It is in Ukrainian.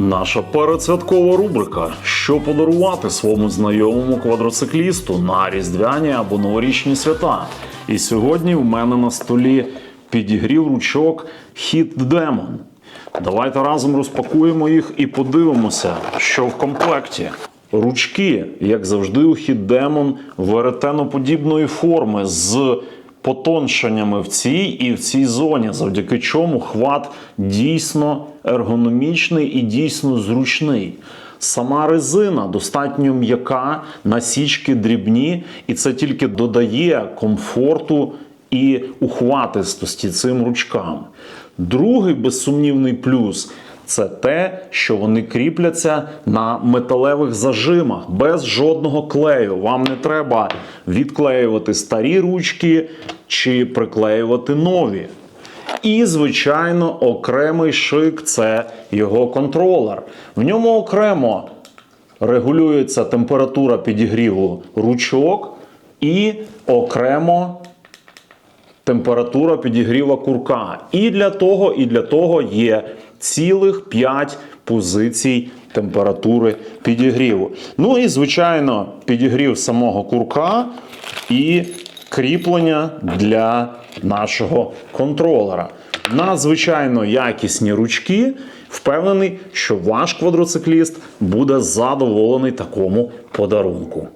Наша передсвяткова рубрика Що подарувати своєму знайомому квадроциклісту на різдвяні або новорічні свята. І сьогодні в мене на столі підігрів ручок Hit Demon. Давайте разом розпакуємо їх і подивимося, що в комплекті. Ручки, як завжди, у Hit Demon веретеноподібної форми з потоншеннями в цій і в цій зоні, завдяки чому хват дійсно ергономічний і дійсно зручний. Сама резина достатньо м'яка, насічки дрібні, і це тільки додає комфорту і ухватистості цим ручкам. Другий безсумнівний плюс це те, що вони кріпляться на металевих зажимах без жодного клею. Вам не треба відклеювати старі ручки чи приклеювати нові. І, звичайно, окремий шик це його контролер. В ньому окремо регулюється температура підігріву ручок і окремо температура підігріва курка. І для того, і для того є цілих 5 позицій температури підігріву. Ну і, звичайно, підігрів самого курка і кріплення для нашого контролера. Надзвичайно якісні ручки. Впевнений, що ваш квадроцикліст буде задоволений такому подарунку.